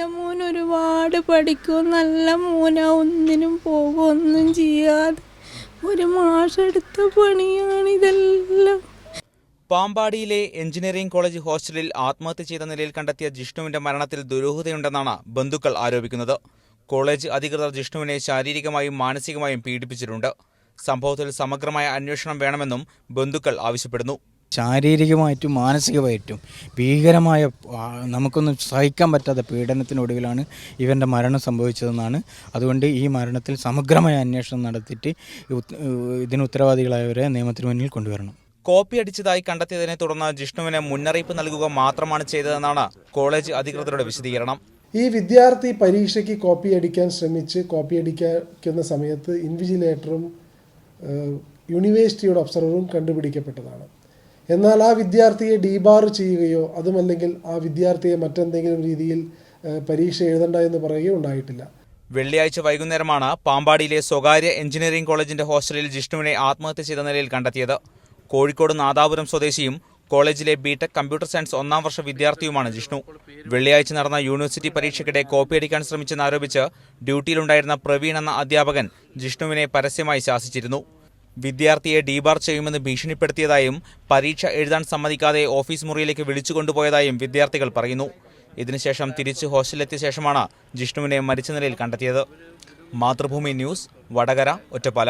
എന്റെ മോൻ ഒരുപാട് പഠിക്കും. നല്ല മോനാ ഒന്നിനും പോകും ഒന്നും ചെയ്യാതെ. ഒരു മാഷെടുത്ത പണിയാണ് പാമ്പാടിയിലെ എഞ്ചിനീയറിംഗ് കോളേജ് ഹോസ്റ്റലിൽ ആത്മഹത്യ ചെയ്ത നിലയിൽ കണ്ടെത്തിയ ജിഷ്ണുവിന്റെ മരണത്തിൽ ദുരൂഹതയുണ്ടെന്നാണ് ബന്ധുക്കൾ ആരോപിക്കുന്നത്. കോളേജ് അധികൃതർ ജിഷ്ണുവിനെ ശാരീരികമായും മാനസികമായും പീഡിപ്പിച്ചിട്ടുണ്ട്. സംഭവത്തിൽ സമഗ്രമായ അന്വേഷണം വേണമെന്നും ബന്ധുക്കൾ ആവശ്യപ്പെടുന്നു. ശാരീരികമായിട്ടും മാനസികമായിട്ടും ഭീകരമായ നമുക്കൊന്നും സഹിക്കാൻ പറ്റാത്ത പീഡനത്തിനൊടുവിലാണ് ഇവന്റെ മരണം സംഭവിച്ചതെന്നാണ്. അതുകൊണ്ട് ഈ മരണത്തിൽ സമഗ്രമായ അന്വേഷണം നടത്തിയിട്ട് ഇതിന് ഉത്തരവാദികളായവരെ നിയമത്തിന് മുന്നിൽ കൊണ്ടുവരണം. കോപ്പി അടിച്ചതായി കണ്ടെത്തിയതിനെ തുടർന്ന് ജിഷ്ണുവിന് മുന്നറിയിപ്പ് നൽകുക മാത്രമാണ് ചെയ്തതെന്നാണ് കോളേജ് അധികൃതരുടെ വിശദീകരണം. ഈ വിദ്യാർത്ഥി പരീക്ഷയ്ക്ക് കോപ്പി അടിക്കാൻ ശ്രമിച്ച് കോപ്പി അടിക്കുന്ന സമയത്ത് ഇൻവിജിലേറ്ററും യൂണിവേഴ്സിറ്റിയുടെ ഒബ്സർവറും കണ്ടുപിടിക്കപ്പെട്ടതാണ്. എന്നാൽ ആ വിദ്യാർത്ഥിയെ ഡീബാർ ചെയ്യുകയോ അതുമല്ലെങ്കിൽ ആ വിദ്യാർത്ഥിയെ മറ്റെന്തെങ്കിലും രീതിയിൽ പരീക്ഷ എഴുതണ്ട എന്ന് പറയുകയോ ഉണ്ടായിട്ടില്ല. വെള്ളിയാഴ്ച വൈകുന്നേരമാണ് പാമ്പാടിയിലെ സ്വകാര്യ എഞ്ചിനീയറിംഗ് കോളേജിന്റെ ഹോസ്റ്റലിൽ ജിഷ്ണുവിനെ ആത്മഹത്യ ചെയ്ത നിലയിൽ കണ്ടെത്തിയത്. കോഴിക്കോട് നാദാപുരം സ്വദേശിയും കോളേജിലെ ബിടെക് കമ്പ്യൂട്ടർ സയൻസ് ഒന്നാം വർഷ വിദ്യാർത്ഥിയുമാണ് ജിഷ്ണു. വെള്ളിയാഴ്ച നടന്ന യൂണിവേഴ്സിറ്റി പരീക്ഷയ്ക്കിടെ കോപ്പിയടിക്കാൻ ശ്രമിച്ചെന്നാരോപിച്ച് ഡ്യൂട്ടിയിലുണ്ടായിരുന്ന പ്രവീൺ എന്ന അധ്യാപകൻ ജിഷ്ണുവിനെ പരസ്യമായി ശാസിച്ചിരുന്നു. വിദ്യാർത്ഥിയെ ഡീബാർ ചെയ്യുമെന്ന് ഭീഷണിപ്പെടുത്തിയതായും പരീക്ഷ എഴുതാൻ സമ്മതിക്കാതെ ഓഫീസ് മുറിയിലേക്ക് വിളിച്ചു കൊണ്ടുപോയതായും വിദ്യാർത്ഥികൾ പറയുന്നു. ഇതിനുശേഷം തിരിച്ച് ഹോസ്റ്റലിലെത്തിയ ശേഷമാണ് ജിഷ്ണുവിനെ മരിച്ച നിലയിൽ കണ്ടെത്തിയത്. മാതൃഭൂമി ന്യൂസ് വടകര ഒറ്റപ്പാലം.